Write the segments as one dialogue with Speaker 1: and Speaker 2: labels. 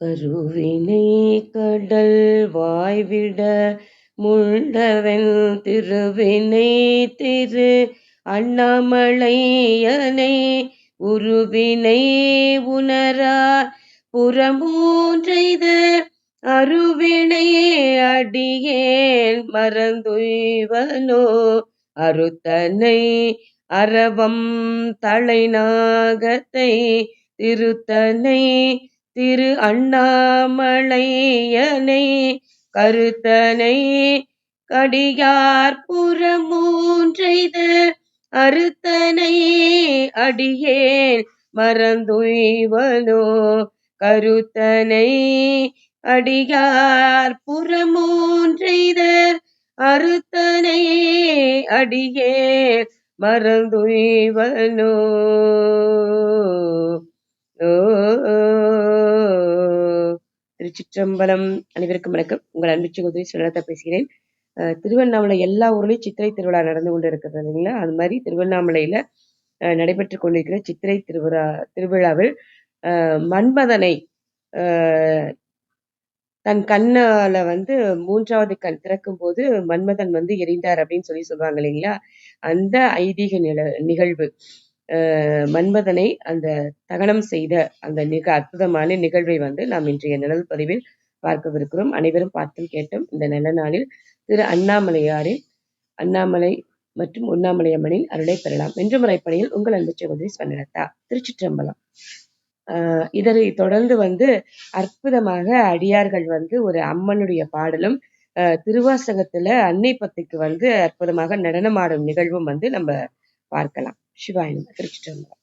Speaker 1: கருவினை கடல் வாய்விட முண்டவன் திருவினை திரு அண்ணாமலையனை உருவினை உணரா புறமூன்றைத அருவினை அடியேன் மறந்துய்வனோ அருத்தனை அரவம் தலைநாகத்தை திருத்தனை திரு அண்ணாமலையனை கருத்தனை கடியார் புறமூன்றெய்த அறுத்தனை அடியேன் மறந்துய்வனோ கருத்தனை அடியார் புறமூன்றெய்த அறுத்தனை அடியேன் மறந்துய்வனோ திருச்சிற்றம்பலம் அனைவருக்கும் வணக்கம். உங்கள் அன்பு சகோதரி சுனலதா பேசுகிறேன். திருவண்ணாமலை எல்லா ஊர்லயும் சித்திரை திருவிழா நடந்து கொண்டு இருக்கிறது இல்லைங்களா? அது மாதிரி திருவண்ணாமலையில அஹ் நடைபெற்று கொண்டிருக்கிற சித்திரை திருவிழா திருவிழாவில் மன்மதனை தன் கண்ணால வந்து மூன்றாவது கண் திறக்கும் போது மன்மதன் வந்து எரிந்தார் அப்படின்னு சொல்லி சொல்லுவாங்க இல்லைங்களா? அந்த ஐதீக நில நிகழ்வு. மன்மதனை அந்த தகனம் செய்த அந்த மிக அற்புதமான நிகழ்வை வந்து நாம் இன்றைய நிழல் பதிவில் பார்க்கவிருக்கிறோம். அனைவரும் பார்த்தும் கேட்டும் இந்த நல்ல நாளில் திரு அண்ணாமலையாரின் அண்ணாமலை மற்றும் உண்ணாமலை அம்மனின் அருளை பெறலாம். வென்று முறைப்பணியில் உங்கள் அன்பு சகோதரி ஸ்வர்ணலதா திருச்சிற்றம்பலம். ஆஹ் இதனை தொடர்ந்து வந்து அற்புதமாக அடியார்கள் வந்து ஒரு அம்மனுடைய பாடலும் ஆஹ் திருவாசகத்துல அன்னை பத்திக்கு வந்து அற்புதமாக நடனமாடும் நிகழ்வும் வந்து நம்ம பார்க்கலாம். சிவாய நம திருச்சிற்றம்பலம்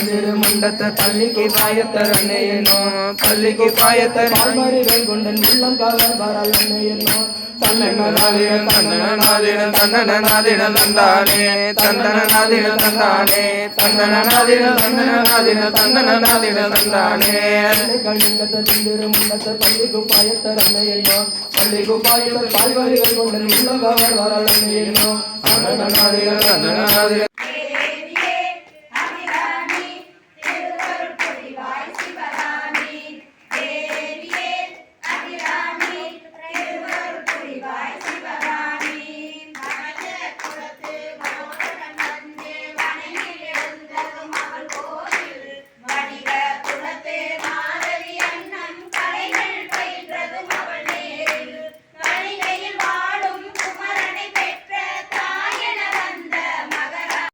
Speaker 2: திரு மண்டத்த பள்ளிக்கு பாயத்தர் அன்னை என்னும் பள்ளிக்கு பாயத்தர்
Speaker 3: பால்மறிகள் கொண்டன் உள்ளம் கவர் வரல் அன்னை என்னும்
Speaker 2: தன்னநாதின தன்னநாதின தன்னநாதின தந்தானே. தந்தனநாதின தந்தானே. தந்தனநாதின தந்தனநாதின தந்தனநாதின தந்தானே.
Speaker 3: கண்ணிங்கத்த திரு மண்டத்த பள்ளிக்கு பாயத்தர் அன்னை என்னும் பள்ளிக்கு பாயத்தர் பால்மறிகள் கொண்டன் உள்ளம் கவர் வரல் அன்னை என்னும்
Speaker 2: தன்னநாதின தன்னநாதின